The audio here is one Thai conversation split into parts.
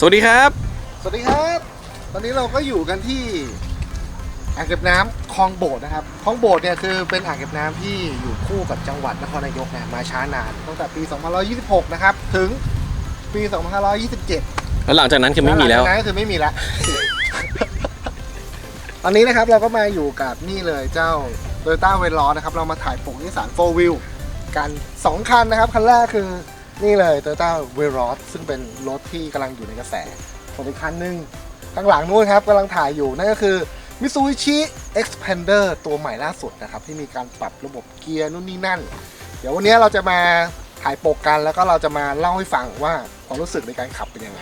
สวัสดีครับ สวัสดีครับ ตอนนี้เราก็อยู่กันที่อ่างเก็บน้ำคลองโบดนะครับ คลองโบดเนี่ยคือเป็นอ่างเก็บน้ำที่อยู่คู่กับจังหวัดนครนายกนะมาช้านานตั้งแต่ปี 2526 นะครับ ถึงปี 2527 แล้วหลังจากนั้นคือไม่มีแล้ว หงจากนั้นก็คือไม่มีแล้ว ตอนนี้นะครับเราก็มาอยู่กับนี่เลยเจ้า Toyota v e l o นะครับ เรามาถ่ายปกนิสสัน4 Wheel กัน 2 คันนะครับ คันแรกคือ นี่เลย Toyota v e l o ซึ่งเป็นรถที่กำลังอยู่ในกระแสส่วนอีกคันหนึ่งข้างหลังนู้นครับกำลังถ่ายอยู่ นั่นก็คือ Mitsubishi Expander ตัวใหม่ล่าสุดนะครับ ที่มีการปรับระบบเกียร์นู่นนี่นั่น เดี๋ยววันนี้เราจะมาถ่ายปกกันแล้วก็เราจะมาเล่าให้ฟังว่าความรู้สึกในการขับเป็นยังไง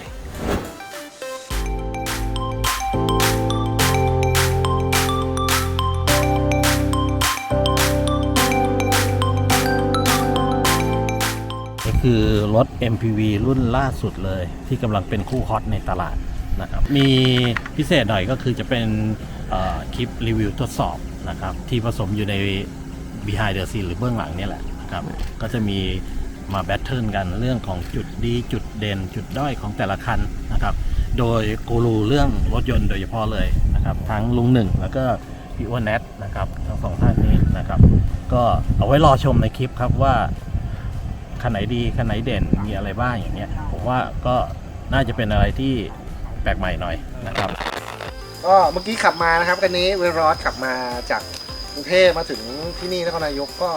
คือรถ MPV รุ่นล่าสุดเลย ที่กำลังเป็นคู่ฮอตในตลาดนะครับ มีพิเศษหน่อยก็คือจะเป็นคลิปรีวิวทดสอบนะครับ ที่ผสมอยู่ใน behind the scene หรือเบื้องหลังนี่แหละนะครับ ก็จะมีมาแบทเทิลกันเรื่องของจุดดี จุดเด่น จุดด้อยของแต่ละคันนะครับ โดยกูรูเรื่องรถยนต์โดยเฉพาะเลยนะครับ ทั้งลุงหนึ่งแล้วก็พี่อ้วนแนทนะครับ ทั้งสองท่านนี้นะครับ ก็เอาไว้รอชมในคลิปครับว่า คันไหนดีคันไหนเด่นมีอะไรบ้างอย่างเงี้ยผมว่าก็น่าจะเป็นอะไรที่แปลกใหม่หน่อยนะครับ ก็เมื่อกี้ขับมานะครับคันนี้เวรอสขับมาจากกรุงเทพมาถึงที่นี่นครนายกก็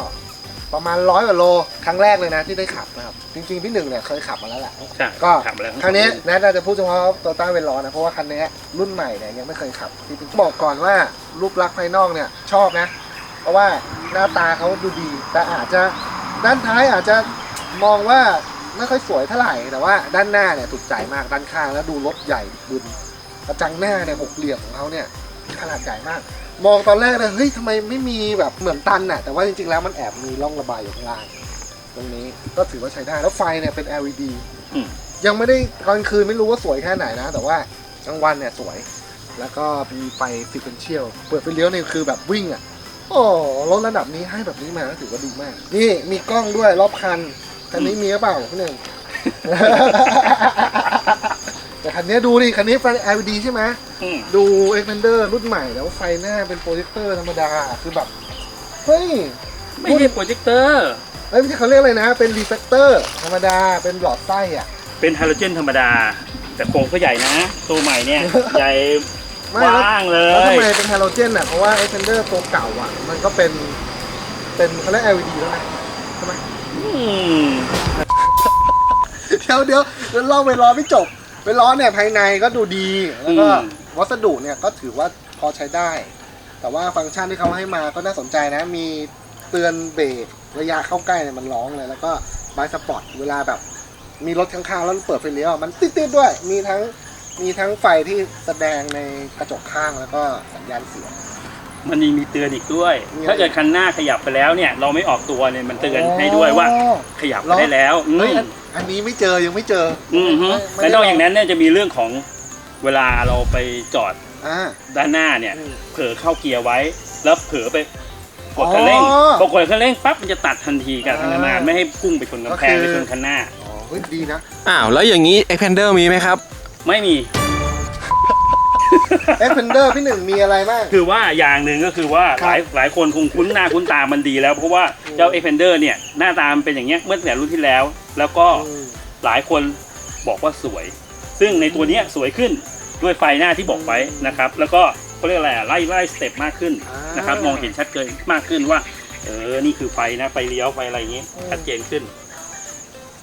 ประมาณร้อยกว่าโลครั้งแรกเลยนะที่ได้ขับนะครับ จริงๆ พี่หนึ่งเนี่ยเคยขับมาแล้วแหละ ใช่ก็ขับมาแล้วครั้งนี้แนทน่าจะพูดเฉพาะโตต้าเวรอนะ เพราะว่าคันนี้รุ่นใหม่เนี่ยยังไม่เคยขับจริงๆบอกก่อนว่ารูปลักษณ์ภายนอกเนี่ยชอบนะ เพราะว่าหน้าตาเขาดูดี แต่อาจจะด้านท้ายอาจจะ มองว่าไม่ค่อยสวยเท่าไหร่แต่ว่าด้านหน้าเนี่ยถูกใจมากด้านข้างแล้วดูรถใหญ่บึนกระจังหน้าเนี่ยหกเหลี่ยมของเขาเนี่ยขนาดใหญ่มาก มองตอนแรกเลยเฮ้ยทำไมไม่มีแบบเหมือนตันน่ะแต่ว่าจริงๆแล้วมันแอบมีร่องระบายอยู่ข้างล่างตรงนี้ก็ถือว่าใช้ได้แล้วไฟเนี่ยเป็น LED ยังไม่ได้กลางคืนไม่รู้ว่าสวยแค่ไหนนะ แต่ว่ากลางวันเนี่ยสวย แล้วก็มีไฟฟิเนเชียลเปิดไฟเลี้ยวเนี่ยคือแบบวิ่งอะโอ้รถระดับนี้ให้แบบนี้มาก็ถือว่าดีมาก นี่มีกล้องด้วยรอบคัน คันนี้มีหรือเปล่าพี่หนึ่ง แต่คันนี้ดูดิ คันนี้ไฟ LED ใช่ไหม อืมดู Expander รุ่นใหม่แล้วไฟหน้าเป็นโปรเจคเตอร์ธรรมดา คือแบบ เฮ้ย ไม่ใช่โปรเจคเตอร์ เอ้ยไม่ใช่เขาเรียกอะไรนะ เป็นรีเฟกเตอร์ธรรมดา เป็นหลอดไส้อะเป็นไฮโดรเจนธรรมดา แต่โครงก็ใหญ่นะ ตัวใหม่เนี่ย ใหญ่ไม่กแล้วว้างเลแล้วทำย ไมเป็นไฮโดรเจนอะ เพราะว่า Expander ตัวเก่าอะ มันก็เป็น เป็นเขาเรียก LED แล้วนะ ใช่ไหมอืม เดี๋ยวเดี๋ยวเดี๋ยวเล่าไปล้อไม่จบ ไปล้อเนี่ยภายในก็ดูดี แล้วก็อืม วัสดุเนี่ยก็ถือว่าพอใช้ได้ แต่ว่าฟังก์ชันที่เขาให้มาก็น่าสนใจนะ มีเตือนเบรกระยะเข้าใกล้เนี่ยมันร้องเลย แล้วก็บายสปอร์ตเวลาแบบ มีรถข้างๆแล้วเปิดไฟเลี้ยวมันติดๆด้วย มีทั้งมีทั้งไฟที่แสดงในกระจกข้างแล้วก็สัญญาณเสียง มันยังมีเตือนอีกด้วย มีอะไรถ้าเกิดคันหน้าขยับไปแล้วเนี่ย เราไม่ออกตัวเนี่ยมันเตือนให้ด้วยว่าอ๋อขยับไปได้แล้วอืเฮ้ยมอันอันนี้ไม่เจอยังไม่เจออืมฮึไม่และนอกจากนั้นเนี่ยจะมีเรื่องของเวลาเราไปจอดอ่า ด้านหน้าเนี่ยอืมเผลอเข้าเกียร์ไว้ แล้วเผลอไปกดคันเร่งอ๋อพอกดคันเร่งปั๊บมันจะตัดทันทีกับอ่าทางงานไม่ให้พุ่งไปชนกำแพงก็คือ ไปชนคันหน้า อ๋อเฮ้ยดีนะ อ้าวแล้วอย่างนี้ Expander มีไหมครับ ไม่มี เอ็กเพนเดอร์พี่หนึ่งมีอะไรบ้าง คือว่าอย่างหนึ่งก็คือว่าครัหบลายหลายคนคงคุ้นหน้าคุ้นตามันดีแล้ว เพราะว่าเจ้าอืม e x p a n d e r เนี่ยหน้าตามันเป็นอย่างเงี้ยเมื่อแต่รุ่นที่แล้ว แล้วก็อืมหลายคนบอกว่าสวย ซึ่งในตัวเนี้ยสวยขึ้นด้วยไฟหน้าที่บอกไว้นะครับ แล้วก็เขาเรียกอะไรอะไล่ไล่สเต็ปมากขึ้นอ่านนะครับมองเห็นชัดเจนมากขึ้นว่าเออนี่คือไฟนะไฟเลี้ยวไฟอะไรอย่างงี้อืม ชัดเจนขึ้น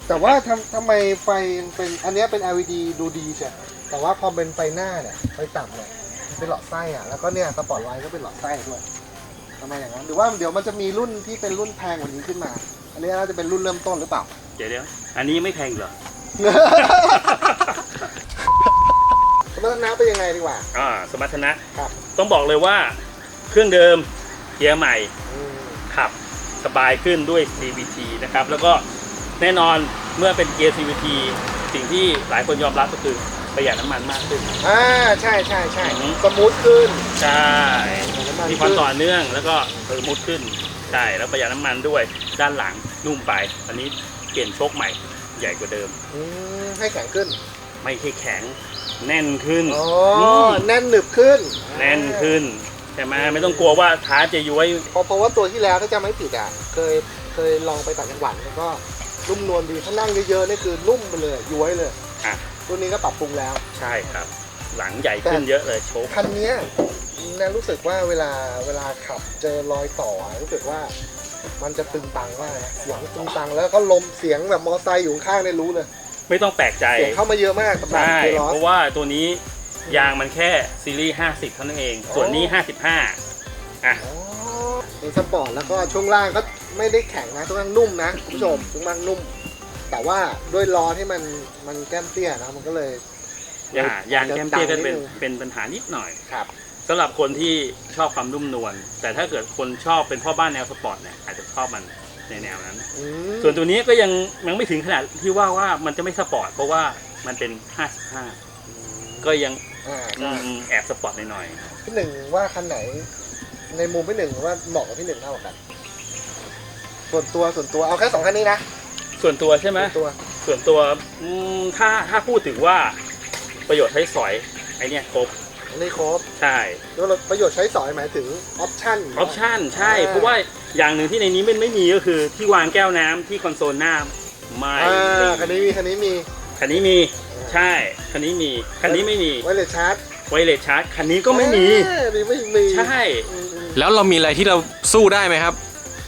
แต่ว่าทำทำไมไฟเป็นอันเนี้ยเป็น LED ดูดีใช่ แต่ว่าพอเป็นไฟหน้าเนี่ยไฟต่ำเนี่ยมันเป็นหลอดไส้อะแล้วก็เนี่ยสปอตไลท์ก็เป็นหลอดไส้ด้วยทำไมอย่างนั้นหรือว่าเดี๋ยวมันจะมีรุ่นที่เป็นรุ่นแพงกว่านี้ขึ้นมา อันนี้น่าจะเป็นรุ่นเริ่มต้นหรือเปล่า เดี๋ยวเดี๋ยวอันนี้ไม่แพงเหรอ สมรรถนะเป็นยังไงดีกว่า อ่า สมรรถนะครับ ต้องบอกเลยว่าเครื่องเดิมเกียร์ใหม่อืมขับสบายขึ้นด้วย CVT นะครับ แล้วก็แน่นอนเมื่อเป็นเกียร์ CVT สิ่งที่หลายคนยอมรับก็คือ ประหยัดน้ำมันมากขึ้น อ่าใช่ใช่ใช่อือฮึ สมูทขึ้น ใช่น้ำนมีความขึ้นต่อเนื่องแล้วก็เพิ่มมุดขึ้นใช่แล้วประหยัดน้ำมันด้วยด้านหลังนุ่มไปอันนี้เปลี่ยนโชคใหม่ใหญ่กว่าเดิม อืมให้แข็งขึ้นอไม่ใช่แข็งแน่นขึ้นอ๋อมแน่นหนึบขึ้นแน่นขึ้นใช่ไหมไม่ต้องกลัวว่าท้าจะย้วยเพราะเพราะว่าตัวที่แล้วถ้าจำไม่ผิดอะ เคยเคยลองไปต่างจังหวัดแล้วก็นุ่มนวลดีถ้านั่งเยอะๆนี่คือนุ่มไปเลยย้วยเลย อะ ตัวนี้ก็ปรับปรุงแล้ว ใช่ครับ หลังใหญ่ขึ้นเยอะเลยโชคคันเนี้ยแนนรู้สึกว่าเวลาเวลาขับเจอรอยต่ออะรู้สึกว่ามันจะตึงตังมากนะเสียงตึงตังแล้วก็ลมเสียงแบบมอไซค์อยู่ข้างๆเนี่ยรู้เลย ไม่ต้องแปลกใจเสียงเข้ามาเยอะมากสำหรับใช่เคลอเพสราะว่าตัวนี้ยางมันแค่ซีรีส์ 50 เท่านั้นเอง ส่วนนี้ 55 อะอ๋อเป็นสปอร์ตแล้วก็ช่วงล่างก็ไม่ได้แข็งนะช่วงล่างนุ่มนะคุณผู้ชมช่วงล่างนุ่ม แต่ว่าด้วยล้อที่มันมันแก้มเตี้ยนะมันก็เลยยางยางแคมเปียก็เป็นดังดงเป็นปัญหานิดหน่อยครับสำหรับคนที่ชอบความนุ่มนวลแต่ถ้าเกิดคนชอบเป็นพ่อบ้านแนวสปอร์ตเนี่ยอาจจะชอบมันในแนวนั้นอืมส่วนตัวนี้ก็ยังยังไม่ถึงขนาดที่ว่าว่ามันจะไม่สปอร์ตเพราะว่ามันเป็น 55 ก็ยังอ่าอืใช่มแอบสปอร์ตหน่อยพี่หนึ่งว่าคันไหน ในมุมพี่หนึ่งว่าเหมาะกับพี่หนึ่งเท่ากัน ส่วนตัวส่วนตัวเอาแค่สองคันนี้นะๆ ส่วนตัวใช่ไหมส่วนตัว ส่วนตัวอืมถ้าถ้าพูดถึงว่าประโยชน์ใช้สอยไอเนี้ยครบอันนี้ครบใช่ แล้วประโยชน์ใช้สอยหมายถึงออปชั่น ออปชั่นใช่ อ่าเพราะว่าอย่างหนึ่งที่ในนี้มันไม่มีก็คือที่วางแก้วน้ำที่คอนโซลหน้าไม่อ่ามีคันนี้มีคันนี้มี คันนี้มีใช่คันนี้มีคันนี้ไม่มีไวเลสชาร์จไวเลสชาร์จคันนี้ก็ไม่มีอ่านี่ไม่มีใช่ อืมอืมแล้วเรามีอะไรที่เราสู้ได้ไหมครับ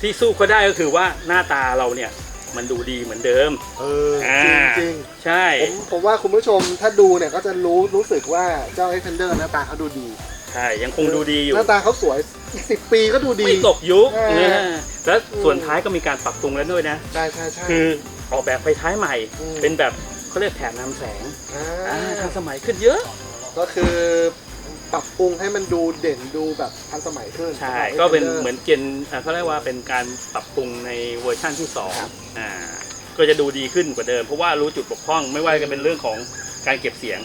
ที่สู้ก็ได้ก็คือว่าหน้าตาเราเนี่ย มันดูดีเหมือนเดิม เอออ่า จริงจริงใช่ผมผมว่าคุณผู้ชมถ้าดูเนี่ยก็จะรู้รู้สึกว่าเจ้า Xpander หน้าตาเขาดูดีใช่ ยังคงดูดีอยู่ หน้าตาเขาสวยอีกสิบปีก็ดูดี ไม่ตกยุคอ่านะแล้วส่วนท้ายก็มีการปรับปรุงแล้วด้วยนะ ใช่ใช่ใช่ คือออกแบบไฟท้ายใหม่ อืม เป็นแบบเขาเรียกแถบนำแสงอ่าอ่าทันสมัยขึ้นเยอะ ก็คือ ปรับปรุงให้มันดูเด่นดูแบบทันสมัยขึ้นใช่สำหรับก็เป็น Xpander เหมือนเจนอ่าเขาเรียกว่าเป็นการปรับปรุงในเวอร์ชั่นที่สองครับอ่าก็จะดูดีขึ้นกว่าเดิม เพราะว่ารู้จุดบกพร่องไม่ว่าจะเป็นเรื่องของการเก็บเสียง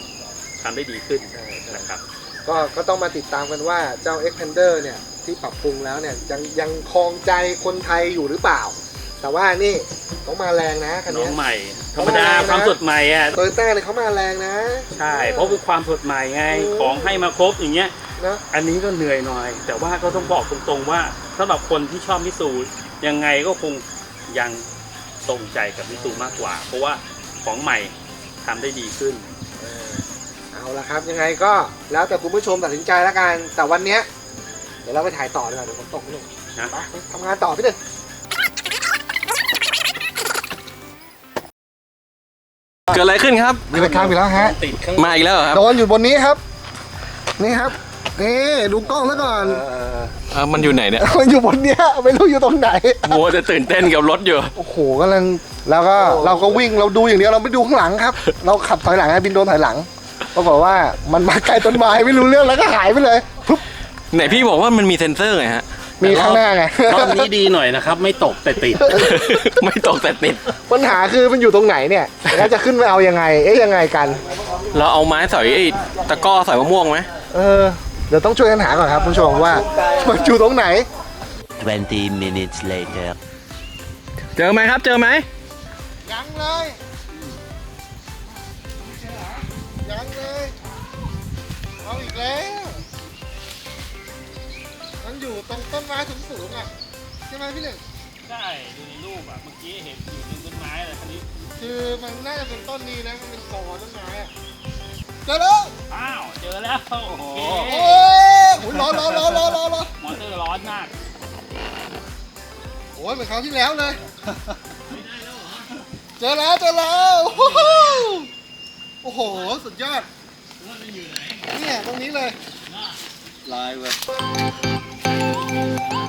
ทำได้ดีขึ้นใช่ใช่นะครับ ก็ก็ต้องมาติดตามกันว่าเจ้า Xpander เนี่ยที่ปรับปรุงแล้วเนี่ยยังยังคลองใจคนไทยอยู่หรือเปล่า แต่ว่านี่ต้องมาแรงนะคันน้อนี้งใหม่ ธรรมดาเอามานะความสดใหม่อะ โตโยต้าเนี่ยเขามาแรงนะใช่ เพราะเป็นความสดใหม่ไงอืมของให้มาครบอย่างเงี้ยนะอันนี้ก็เหนื่อยหน่อย แต่ว่าก็ต้องบอกตรงๆว่าสำหรับคนที่ชอบมิสูยังไงก็คงยังตรงใจกับมิสูมากกว่า เพราะว่าของใหม่ทำได้ดีขึ้น เออเอาละครับยังไงก็แล้วแต่คุณผู้ชมตัดสินใจแล้วกันแต่วันเนี้ยเดี๋ยวเราไปถ่ายต่อดีกว่าเดี๋ยวผมตกนิดนึงนะ ไปไปทำงานต่อพี่หนึ่ง เกิดอะไรขึ้นครับมีรายการไปแล้วฮะ ติดข้างมาอีกแล้วเหรอครับโดนอยู่บนนี้ครับ นี่ครับนี่ดูกล้องแล้วก่อนเออมันอยู่ไหนเนี่ย มันอยู่บนเนี้ยไม่รู้อยู่ตรงไหน มัวจะตื่นเต้นกับรถอยู่ โอ้โหกำลังแล้วก็เราก็วิ่งเราดูอย่างเดียวเราไม่ดูข้างหลังครับ เราขับถอยหลังไงบินโดนถอยหลังปรากฏว่ามันมาใกล้ต้นไม้ไม่รู้เรื่องแล้วก็หายไปเลยปุ๊บไหนพี่บอกว่ามันมีเซ็นเซอร์ไงฮะ มีข้างหน้าไง รอบนี้ดีหน่อยนะครับ ไม่ตกแต่ติด ไม่ตกแต่ติด ปัญหาคือมันอยู่ตรงไหนเนี่ยแล้วจะขึ้นไปเอายังไง เอ๊ยยังไงกัน เราเอาไม้สอยไอ้ตะกร้อสอยมะม่วงไหมเออ เดี๋ยวต้องช่วยกันหาก่อนครับคุณผู้ชมว่ามันอยู่ตรงไหน 20 minutes later. เจอไหมครับ เจอไหม ยังเลย ตรงต้นไม้สูงๆอะใช่ไหมพี่หนึ่งใช่ดูในรูปอะเมื่อกี้เห็นอยู่ตรงต้นไม้เลยคันนี้คือมันน่าจะเป็นต้นนี้นะมันเป็นกอต้นไม้อะเจอแล้วอ้าวเจอแล้วโอ้โหโอ้ยโหร้อนร้อนร้อนร้อนร้อนร้อนมอเตอร์ร้อนมากโอ้ยเหมือนคราวที่แล้วเลยเจอแล้วเจอแล้วโอ้โหโอ้โหสุดยอดเนี่ยตรงนี้เลย Thank you.